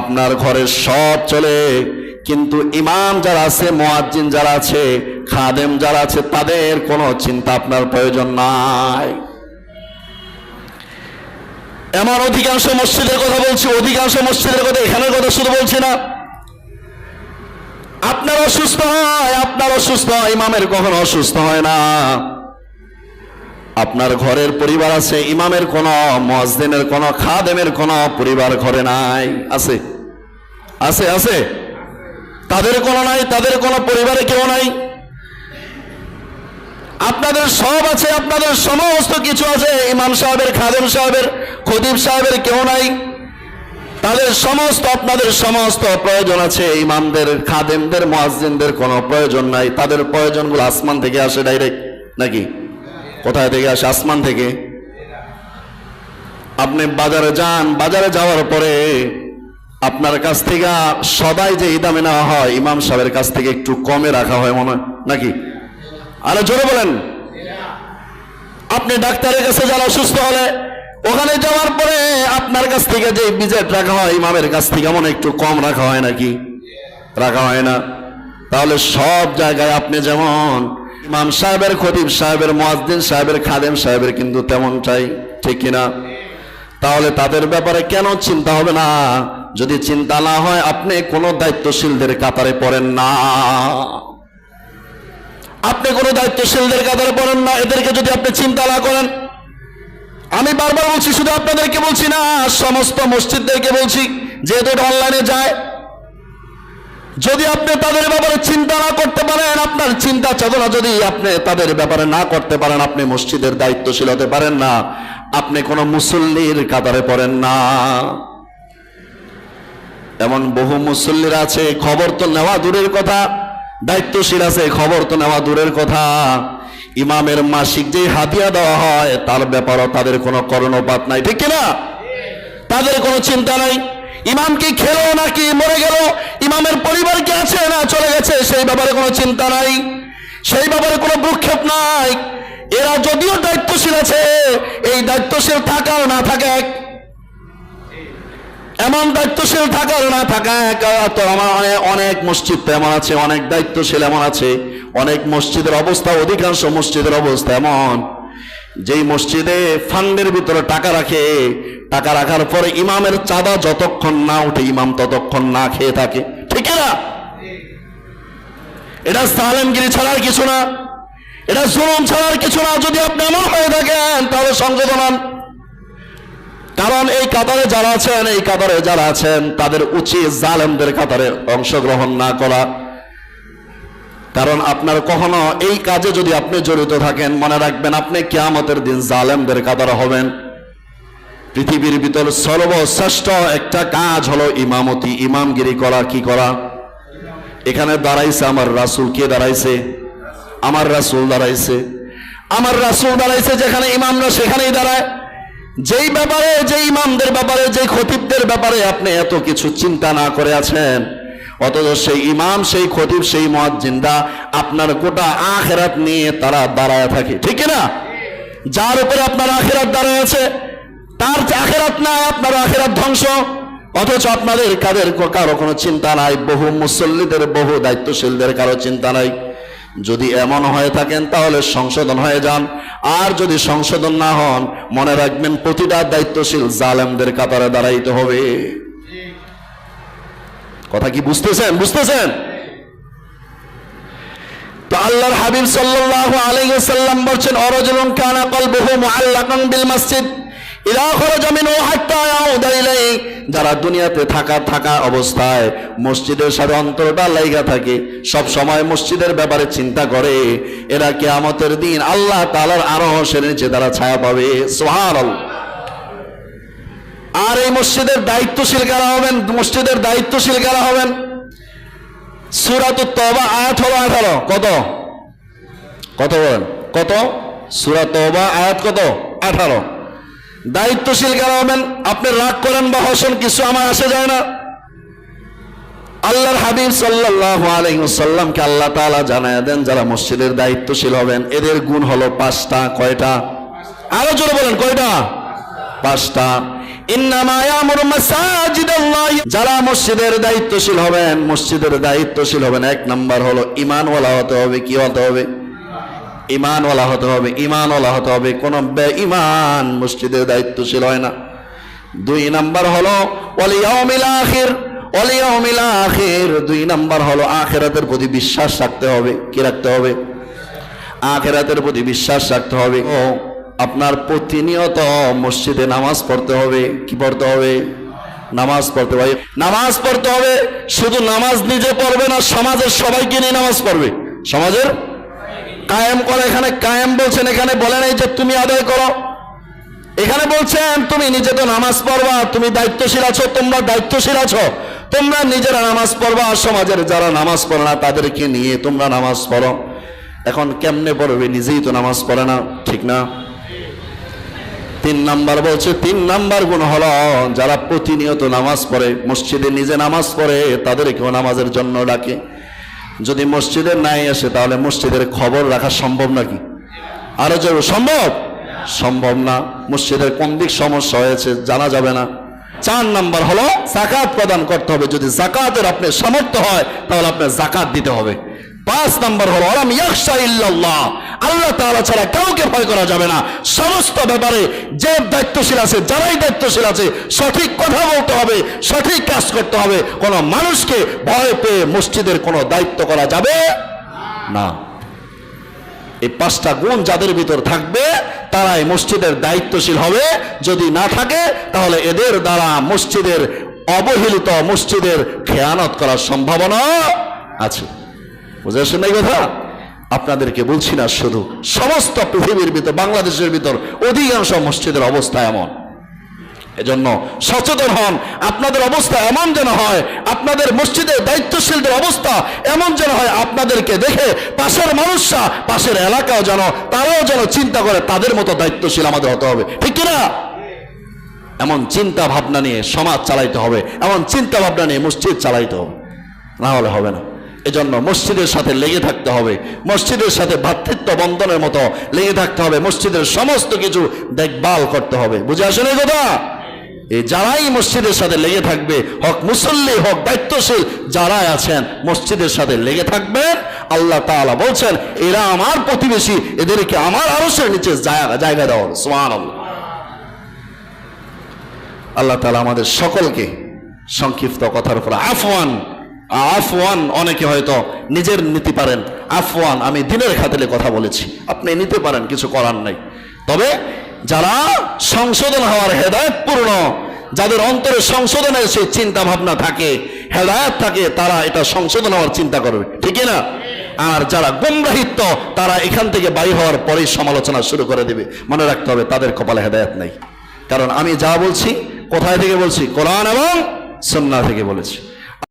আপনার ঘরের সব চলে। কিন্তু ইমাম যারা আছে, মোয়াজ্জিন যারা আছে, খাদেম যারা আছে, তাদের কোনো চিন্তা আপনার প্রয়োজন নাই। এমন অধিকাংশ মসজিদের কথা বলছি, অধিকাংশ মসজিদের কথা এখানের কথা শুধু বলছি না। আপনার অসুস্থ হয়, আপনার অসুস্থ হয়, ইমামের কখনো অসুস্থ হয় না। আপনার ঘরের পরিবার আছে, ইমামের কোন মসজিদের কোন, খাদেমের কোন পরিবার ঘরে নাই। আছে? আছে আছে? তাদের কোনো নাই, তাদের কোনো পরিবারে কেউ নাই। আপনাদের সব আছে, আপনাদের সমস্ত কিছু আছে। ইমাম সাহেবের, খাদেম সাহেবের খদিব সাহেবের কেউ নাই। তাদের সমস্ত, আপনাদের সমস্ত প্রয়োজন আছে। ইমামদের, খাদেমদের মহাজিনদের কোনো প্রয়োজন নাই। তাদের প্রয়োজনগুলো আসমান থেকে আসে ডাইরেক্ট, নাকি? কোথায় থেকে আসে? আসমান থেকে। আপনি বাজারে যান। বাজারে যাওয়ার পরে আপনার কাছ থেকে সবাই যে এই দামে নেওয়া হয়, ইমাম সাহেবের কাছ থেকে একটু কমে রাখা হয় মনে নাকি? আরে জোরে বলেন। আপনি ডাক্তারের কাছে যারা অসুস্থ হলে। ওখানে যাওয়ার পরে আপনার কাছ থেকে যে বিজেট রাখা হয়, ইমামের কাছ থেকে মনে একটু কম রাখা হয় নাকি? রাখা হয় না। তাহলে সব জায়গায় আপনি যেমন ইমাম সাহেবের খতিব, সাহেবের মোয়াজ্দিন সাহেবের খাদেম, সাহেবের কিন্তু তেমন চাই ঠিক কিনা? তাহলে তাদের ব্যাপারে কেন চিন্তা হবে না? যদি চিন্তা না হয়, আপনি কোনো দায়িত্বশীলদের কাতারে পড়েন না। আপনি কোনো দায়িত্বশীলদের কাতারে পড়েন না, এদেরকে যদি আপনি চিন্তা না করেন। আমি বারবার বলছি, শুধু আপনাদেরকে বলছি না, সমস্ত মসজিদদেরকে বলছি, যেহেতু অনলাইনে যায়। যদি আপনি তাদের ব্যাপারে চিন্তা চিন্তা চেতনা যদি আপনি তাদের ব্যাপারে না করতে পারেন, আপনি মসজিদের দায়িত্বশীল হতে পারেন না। আপনি কোনো মুসল্লির কাতারে পড়েন না। এমন বহু মুসল্লির আছে, খবর তো নেওয়া দূরের কথা, দায়িত্বশীল আছে, খবর তো নেওয়া দূরের কথা। ইমামের মাসিক যে হাতিয়া দেওয়া হয়, তার ব্যাপারও তাদের কোনো কর্ণপাত নাই, ঠিক কিনা? তাদের কোনো চিন্তা নাই। ইমাম কি খেলো নাকি মরে গেল? ইমামের পরিবার কি আছে না চলে গেছে? সেই ব্যাপারে কোনো চিন্তা নাই। সেই ব্যাপারে কোনো ভ্রুক্ষেপ নাই। এরা যদিও দায়িত্বশীল আছে, এই দায়িত্বশীল থাকার না থাকে এক। এমন দায়িত্বশীল থাকার না থাকা তো আমার অনেক অনেক মসজিদ এমন আছে, অনেক দায়িত্বশীল এমন আছে। অনেক মসজিদের অবস্থা, অধিকাংশ মসজিদের অবস্থা এমন। যেই মসজিদে ফান্ডের ভিতরে টাকা রাখে, টাকা রাখার পরে ইমামের চাঁদা যতক্ষণ না উঠে ইমাম ততক্ষণ না খেয়ে থাকে। ঠিক না? এটা সালেমগিরি ছাড়ার কিছু না। এটা জুলুম ছাড়ার কিছু না। যদি আপনি এমন হয়ে থাকেন, তাহলে হন। কারণ এই কাতারে যারা আছেন, এই কাতারে যারা আছেন, তাদের উচিত জালেমদের কাতারে অংশগ্রহণ না করা। কারণ আপনার কখনো এই কাজে যদি আপনি জড়িত থাকেন, মনে রাখবেন আপনি কেয়ামতের দিন জালেমদের কাতারে হবেন। পৃথিবীর ভিতর সর্বশ্রেষ্ঠ একটা কাজ হলো ইমামতি, ইমামগিরি করা, কি করা? এখানে দাঁড়াইছে আমার রাসূল। কে দাঁড়াইছে? আমার রাসূল দাঁড়াইছে। আমার রাসূল দাঁড়াইছে যেখানে ইমামরা সেখানেই দাঁড়ায়। যেই ব্যাপারে যে ইমামদের ব্যাপারে যে খতিবদের ব্যাপারে আপনি এত কিছু চিন্তা না করে আছেন অথচ সেই ইমাম, সেই খতিব, সেই মহাজিন্দা আপনার গোটা আখেরাত নিয়ে তারা দাঁড়ায় থাকে। ঠিক না? যার উপরে আপনার আখেরাত দাঁড়ায় আছে, তার আখেরাত নাই, আপনার আখেরাত ধ্বংস। অথচ আপনাদের কাদের কারও কোনো চিন্তা নাই, বহু মুসল্লিদের, বহু দায়িত্বশীলদের কারও চিন্তা নাই। যদি এমন হয়ে থাকেন, তাহলে সংশোধন হয়ে যান। আর যদি সংশোধন না হন, মনে রাখবেন, প্রতিটা দায়িত্বশীল জালেমদের কাতারে দাঁড়াইতে হবে। কথা কি বুঝতেছেন? বুঝতেছেন? তো আল্লাহর হাবিব সাল্লাল্লাহু আলাইহি ওয়াসাল্লাম বলছেন, অরজুলুন কানা কলবুহু মুআল্লাকান বিল মসজিদ। ইলা খরাজা মিনহু হাত্তা ইয়াউদা ইলাইহি। যারা দুনিয়াতে থাকা থাকা অবস্থায় মসজিদের সাথে অন্তরটা লাইগা থাকে, সব সময় মসজিদের ব্যাপারে চিন্তা করে, এরা কিয়ামতের দিন আল্লাহ তালার তাআলার আরশের নিচে তারা ছায়া পাবে। সুবহানাল্লাহ। আর এই মসজিদের দায়িত্বশীল কারা হবেন? মসজিদের দায়িত্বশীল কারা হবেন? সুরাত তবা হলো আঠারো। কত? কত বলেন? কত? সুরাত তবা আয়াত কত? আঠারো। দায়িত্বশীল কারা হবেন? আপনি রাগ করেন বা হসেন, কিছু আমার আসে যায় না। আল্লাহর হাবিব সাল্লাল্লাহু আলাইহি ওয়াসাল্লামকে আল্লাহ তালা জানায় দেন, যারা মসজিদের দায়িত্বশীল হবেন, এদের গুণ হলো পাঁচটা, কয়টা? আরও জোরে বলেন, কয়টা? পাঁচটা। যারা মসজিদের দায়িত্বশীল হবেন, মসজিদের দায়িত্বশীল হবেন, এক নাম্বার হলো ইমানওয়ালা হতে হবে, কি হতে হবে? ইমানওয়ালা হতে হবে ইমানওয়ালা হতে হবে। কোন ইমান মসজিদের দায়িত্বশীল হয় না। দুই নাম্বার হলো আখির। আখির, দুই নাম্বার হলো, আখিরাতের প্রতি বিশ্বাস রাখতে হবে। কি রাখতে হবে? আখেরাতের প্রতি বিশ্বাস রাখতে হবে। ও আপনার প্রতিনিয়ত মসজিদে নামাজ পড়তে হবে। কি পড়তে হবে? নামাজ পড়তে হবে। নামাজ পড়তে হবে, শুধু নামাজ নিজে পড়বে না, সমাজের সবাইকে নিয়ে নামাজ পড়বে। সমাজের? কায়েম করে, এখানে কায়েম বলছেন, এখানে বলেন এই যে তুমি আদায় করো। এখানে বলছেন, তুমি নিজে তো নামাজ পড়বা, তুমি দায়িত্বশীল আছো, তোমরা দায়িত্বশীল আছো। তোমরা নিজেরা নামাজ পড়বা, আর সমাজের যারা নামাজ পড়ে না, তাদেরকে নিয়ে তোমরা নামাজ পড়ো। এখন কেমনে পড়বে? নিজেই তো নামাজ পড়ে না, ঠিক না? তিন নাম্বার বলছে, তিন নাম্বার গুণ হলো, যারা প্রতিনিয়ত নামাজ পড়ে, মসজিদে নিজে নামাজ পড়ে, তাদেরকেও নামাজের জন্য ডাকে। যদি মসজিদে নাই আসে, তাহলে মসজিদের খবর রাখা সম্ভব নাকি? আরও জরুর সম্ভব? সম্ভব না। মসজিদের কোন দিক সমস্যা হয়েছে, জানা যাবে না। চার নাম্বার হলো জাকাত প্রদান করতে হবে। যদি জাকাতের আপনি সামর্থ্য হয়, তাহলে আপনার জাকাত দিতে হবে। পাঁচ নাম্বার হলো আলাম ইয়াকশা ইল্লাল্লাহ। আল্লাহ তাআলা ছাড়া কাউকে ভয় করা যাবে না। সমস্ত ব্যাপারে যে দায়িত্বশীল আছে, যারাই দায়িত্বশীল আছে, সঠিক কথা বলতে হবে, সঠিক কাজ করতে হবে। কোন মানুষকে ভয় পেয়ে মসজিদের কোনো দায়িত্ব করা যাবে না। এই পাঁচটা গুণ যাদের ভিতর থাকবে, তারাই মসজিদের দায়িত্বশীল হবে। যদি না থাকে, তাহলে এদের দ্বারা মসজিদের অবহেলিত মসজিদের খেয়ানত করার সম্ভাবনা আছে। বুঝে আসেন এই কথা? আপনাদেরকে বলছি না শুধু, সমস্ত পৃথিবীর ভিতর, বাংলাদেশের ভিতর অধিকাংশ মসজিদের অবস্থা এমন। এজন্য সচেতন হন, আপনাদের অবস্থা এমন যেন হয়, আপনাদের মসজিদের দায়িত্বশীলদের অবস্থা এমন যেন হয়, আপনাদেরকে দেখে পাশের মানুষরা, পাশের এলাকাও যেন, তারাও যেন চিন্তা করে, তাদের মতো দায়িত্বশীল আমাদের হতে হবে। ঠিক কিনা? এমন চিন্তা ভাবনা নিয়ে সমাজ চালাইতে হবে, এমন চিন্তা ভাবনা নিয়ে মসজিদ চালাইতে হবে। না হলে হবে না। এজন্য মসজিদের সাথে লেগে থাকতে হবে। মসজিদের সাথে ভ্রাতৃত্ব বন্ধনের মতো লেগে থাকতে হবে। মসজিদের সমস্ত কিছু দেখভাল করতে হবে। বুঝে আসেন এই কথা? যারাই মসজিদের সাথে লেগে থাকবে, হক মুসল্লি, হক দায়িত্বশীল, যারাই আছেন, মসজিদের সাথে লেগে থাকবেন। আল্লাহ তাআলা বলছেন, এরা আমার প্রতিবেশী, এদেরকে আমার আরশের নিচে জায়গা দেওয়া হবে আল্লাহ তাআলা আমাদের সকলকে সংক্ষিপ্ত কথার উপর আফওয়ান আফওয়ান, অনেকে হয়তো নিজের নিতে পারেন। আফওয়ান, আমি দিনের খাতিলে কথা বলেছি। আপনি নিতে পারেন, কিছু করার নাই। তবে যারা সংশোধন হওয়ার হেদায়ত পূর্ণ, যাদের অন্তরে সংশোধনের সেই চিন্তা ভাবনা থাকে, হেদায়ত থাকে, তারা এটা সংশোধন হওয়ার চিন্তা করবে। ঠিক না আর যারা গুমরাহিত্য তারা এখান থেকে বাড়ি হওয়ার পরেই সমালোচনা শুরু করে দেবে। মনে রাখতে হবে, তাদের কপালে হেদায়ত নাই। কারণ আমি যা বলছি, কোথায় থেকে বলছি? কোরআন এবং সন্না থেকে বলেছি।